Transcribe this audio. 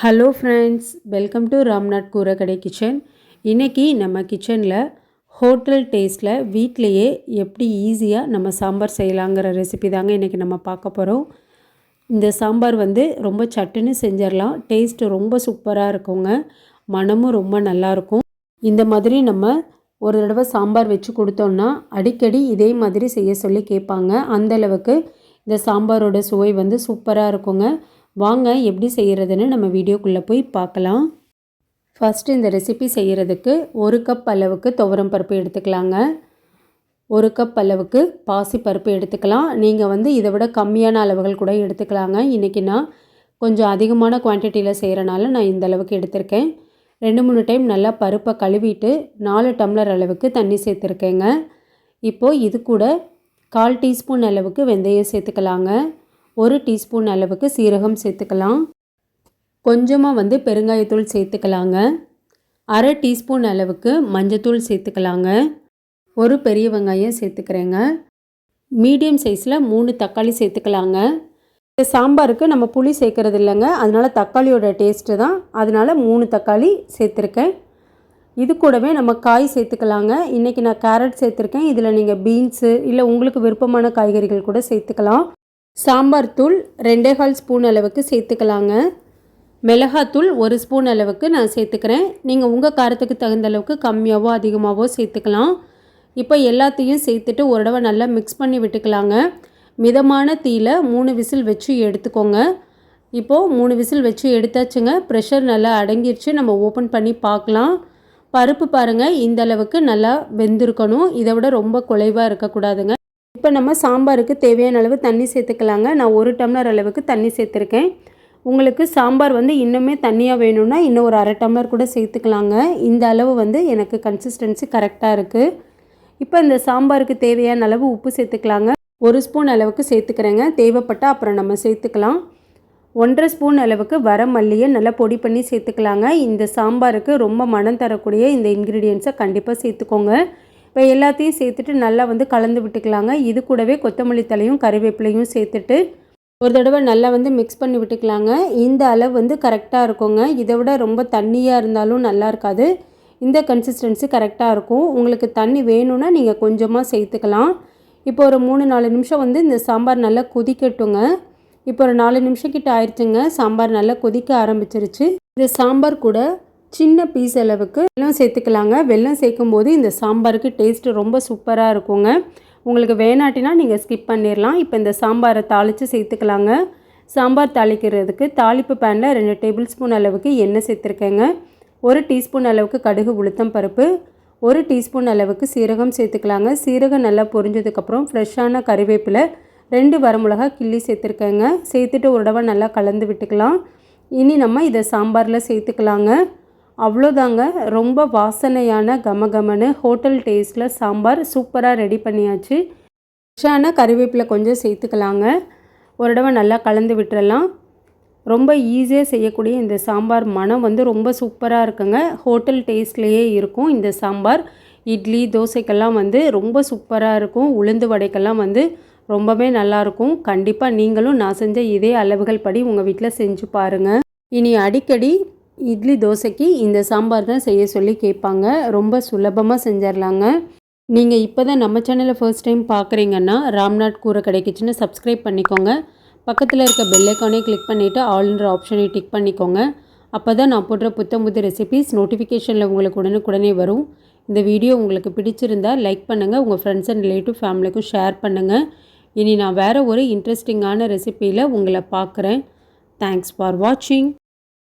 Hello friends welcome to Ramnath Koorakadai kitchen இன்றைக்கி நம்ம கிச்சனில் ஹோட்டல் டேஸ்ட்டில் வீட்டிலையே எப்படி ஈஸியாக நம்ம சாம்பார் செய்யலாங்கிற ரெசிபி தாங்க இன்றைக்கி நம்ம பார்க்க போகிறோம் இந்த சாம்பார் வந்து ரொம்ப சட்டுன்னு செஞ்சிடலாம். டேஸ்ட்டு ரொம்ப சூப்பராக இருக்குங்க. மனமும் ரொம்ப நல்லாயிருக்கும் இந்த மாதிரி நம்ம ஒரு தடவை சாம்பார் வச்சு கொடுத்தோன்னா அடிக்கடி இதே மாதிரி செய்ய சொல்லி கேட்பாங்க. அந்தளவுக்கு இந்த சாம்பாரோட சுவை வந்து சூப்பராக இருக்குங்க. வாங்க எப்படி செய்கிறதுன்னு நம்ம வீடியோக்குள்ளே போய் பார்க்கலாம். ஃபஸ்ட்டு இந்த ரெசிபி செய்கிறதுக்கு ஒரு கப் அளவுக்கு துவரம் பருப்பு எடுத்துக்கலாங்க. ஒரு கப் அளவுக்கு பாசி பருப்பு எடுத்துக்கலாம். நீங்கள் வந்து இதை விட கம்மியான அளவுகள் கூட எடுத்துக்கலாங்க. இன்றைக்கி நான் கொஞ்சம் அதிகமான குவான்டிட்டியில் செய்கிறனால நான் இந்த அளவுக்கு எடுத்திருக்கேன். ரெண்டு மூணு டைம் நல்லா பருப்பை கழுவிட்டு நாலு டம்ளர் அளவுக்கு தண்ணி சேர்த்துருக்கேங்க. இப்போது இது கூட கால் டீஸ்பூன் அளவுக்கு வெந்தயம் சேர்த்துக்கலாங்க. ஒரு டீஸ்பூன் அளவுக்கு சீரகம் சேர்த்துக்கலாம். கொஞ்சமாக வந்து பெருங்காயத்தூள் சேர்த்துக்கலாங்க. அரை டீஸ்பூன் அளவுக்கு மஞ்சத்தூள் சேர்த்துக்கலாங்க. ஒரு பெரிய வெங்காயம் சேர்த்துக்கிறேங்க. மீடியம் சைஸில் மூணு தக்காளி சேர்த்துக்கலாங்க. இந்த சாம்பாருக்கு நம்ம புளி சேர்க்குறது இல்லைங்க. அதனால் தக்காளியோட டேஸ்ட்டு தான். அதனால் மூணு தக்காளி சேர்த்துருக்கேன். இது கூடவே நம்ம காய் சேர்த்துக்கலாங்க. இன்றைக்கி நான் கேரட் சேர்த்துருக்கேன். இதில் நீங்கள் பீன்ஸு இல்லை உங்களுக்கு விருப்பமான காய்கறிகள் கூட சேர்த்துக்கலாம். சாம்பார் தூள் ரெண்டே கால் ஸ்பூன் அளவுக்கு சேர்த்துக்கலாங்க. மிளகாத்தூள் ஒரு ஸ்பூன் அளவுக்கு நான் சேர்த்துக்கிறேன். நீங்கள் உங்கள் காரத்துக்கு தகுந்த அளவுக்கு கம்மியாகவோ அதிகமாகவோ சேர்த்துக்கலாம். இப்போ எல்லாத்தையும் சேர்த்துட்டு ஒரு தடவை நல்லா மிக்ஸ் பண்ணி விட்டுக்கலாங்க. மிதமான தீயில் மூணு விசில் வச்சு எடுத்துக்கோங்க. இப்போது மூணு விசில் வச்சு எடுத்தாச்சுங்க. ப்ரெஷர் நல்லா அடங்கிருச்சு. நம்ம ஓப்பன் பண்ணி பார்க்கலாம். பருப்பு பாருங்கள் இந்த அளவுக்கு நல்லா வெந்திருக்கணும். இதை விட ரொம்ப குலைவாக இருக்கக்கூடாதுங்க. இப்போ நம்ம சாம்பாருக்கு தேவையான அளவு தண்ணி சேர்த்துக்கலாங்க. நான் ஒரு டம்ளர் அளவுக்கு தண்ணி சேர்த்துருக்கேன். உங்களுக்கு சாம்பார் வந்து இன்னுமே தண்ணியாக வேணும்னா இன்னும் ஒரு அரை டம்ளர் கூட சேர்த்துக்கலாங்க. இந்த அளவு வந்து எனக்கு கன்சிஸ்டன்சி கரெக்டாக இருக்குது இப்போ இந்த சாம்பாருக்கு தேவையான அளவு உப்பு சேர்த்துக்கலாங்க. ஒரு ஸ்பூன் அளவுக்கு சேர்த்துக்கிறேங்க. தேவைப்பட்டால் அப்புறம் நம்ம சேர்த்துக்கலாம். ஒன்றரை ஸ்பூன் அளவுக்கு வர மல்லியை நல்லா பொடி பண்ணி சேர்த்துக்கலாங்க. இந்த சாம்பாருக்கு ரொம்ப மனம் தரக்கூடிய இந்த இன்க்ரீடியன்ஸை கண்டிப்பாக சேர்த்துக்கோங்க. இப்போ எல்லாத்தையும் சேர்த்துட்டு நல்லா வந்து கலந்து விட்டுக்கலாங்க. இது கூடவே கொத்தமல்லி தலையும் கறிவேப்பிலையும் சேர்த்துட்டு ஒரு தடவை நல்லா வந்து மிக்ஸ் பண்ணி விட்டுக்கலாங்க. இந்த அளவு வந்து கரெக்டாக இருக்குங்க. இதை விட ரொம்ப தண்ணியாக இருந்தாலும் நல்லா இருக்காது. இந்த கன்சிஸ்டன்சி கரெக்டாக இருக்கும். உங்களுக்கு தண்ணி வேணும்னா நீங்கள் கொஞ்சமாக சேர்த்துக்கலாம். இப்போ ஒரு மூணு நாலு நிமிஷம் வந்து இந்த சாம்பார் நல்லா கொதிக்கட்டுங்க. இப்போ ஒரு நாலு நிமிஷம் கிட்ட ஆயிடுச்சுங்க. சாம்பார் நல்லா கொதிக்க ஆரம்பிச்சிருச்சு. இந்த சாம்பார் கூட சின்ன பீஸ் அளவுக்கு வெல்லம் சேர்த்துக்கலாங்க. வெல்லம் சேர்க்கும் போது இந்த சாம்பாருக்கு டேஸ்ட்டு ரொம்ப சூப்பராக இருக்குங்க. உங்களுக்கு வேணாட்டினா நீங்கள் ஸ்கிப் பண்ணிடலாம் இப்போ இந்த சாம்பாரை தாளித்து சேர்த்துக்கலாங்க. சாம்பார் தாளிக்கிறதுக்கு தாளிப்பு பேனில் ரெண்டு டேபிள் ஸ்பூன் அளவுக்கு எண்ணெய் சேர்த்துருக்கேங்க. ஒரு டீஸ்பூன் அளவுக்கு கடுகு உளுத்தம் பருப்பு. ஒரு டீஸ்பூன் அளவுக்கு சீரகம் சேர்த்துக்கலாங்க. சீரகம் நல்லா பொரிஞ்சதுக்கப்புறம் ஃப்ரெஷ்ஷான கறிவேப்பிலை ரெண்டு வரமிளகா கிள்ளி சேர்த்துருக்கேங்க. சேர்த்துட்டு ஒரு தடவை நல்லா கலந்து விட்டுக்கலாம். இனி நம்ம இதை சாம்பாரில் சேர்த்துக்கலாங்க. அவ்வளோதாங்க. ரொம்ப வாசனையான கமகமனு. ஹோட்டல் டேஸ்ட்டில் சாம்பார் சூப்பராக ரெடி பண்ணியாச்சு. ஃப்ரெஷ்ஷான கறிவேப்பிலை கொஞ்சம் சேர்த்துக்கலாங்க. ஒரு தடவை நல்லா கலந்து விட்டுறலாம். ரொம்ப ஈஸியாக செய்யக்கூடிய இந்த சாம்பார் மனம் வந்து ரொம்ப சூப்பராக இருக்குங்க. ஹோட்டல் டேஸ்ட்லேயே இருக்கும் இந்த சாம்பார். இட்லி தோசைக்கெல்லாம் வந்து ரொம்ப சூப்பராக இருக்கும். உளுந்து வடைக்கெல்லாம் வந்து ரொம்பவே நல்லாயிருக்கும் கண்டிப்பாக நீங்களும் நான் செஞ்ச இதே அளவுகள் படி உங்கள் வீட்டில் செஞ்சு பாருங்கள் இனி அடிக்கடி இட்லி தோசைக்கு இந்த சாம்பார் தான் செய்ய சொல்லி கேட்பாங்க. ரொம்ப சுலபமாக செஞ்சிடலாங்க நீங்கள் இப்போ தான் நம்ம சேனலை ஃபர்ஸ்ட் டைம் பார்க்குறீங்கன்னா ராம்நாத் கூரை கிடைக்குச்சுன்னு சப்ஸ்கிரைப் பண்ணிக்கோங்க. பக்கத்தில் இருக்க பெல்லைக்கானே கிளிக் பண்ணிவிட்டு ஆல்ன்ற ஆப்ஷனை டிக் பண்ணிக்கோங்க. அப்போ தான் நான் போடுற புத்தம் புது ரெசிபிஸ் நோட்டிஃபிகேஷனில் உங்களுக்கு உடனுக்குடனே வரும். இந்த வீடியோ உங்களுக்கு பிடிச்சிருந்தால் லைக் பண்ணுங்கள் உங்கள் ஃப்ரெண்ட்ஸ் அண்ட் ரிலேட்டிவ் ஃபேமிலிக்கும் ஷேர் பண்ணுங்கள் இனி நான் வேறு ஒரு இன்ட்ரெஸ்டிங்கான ரெசிப்பியில் உங்களை பார்க்குறேன் தேங்க்ஸ் ஃபார் வாட்சிங்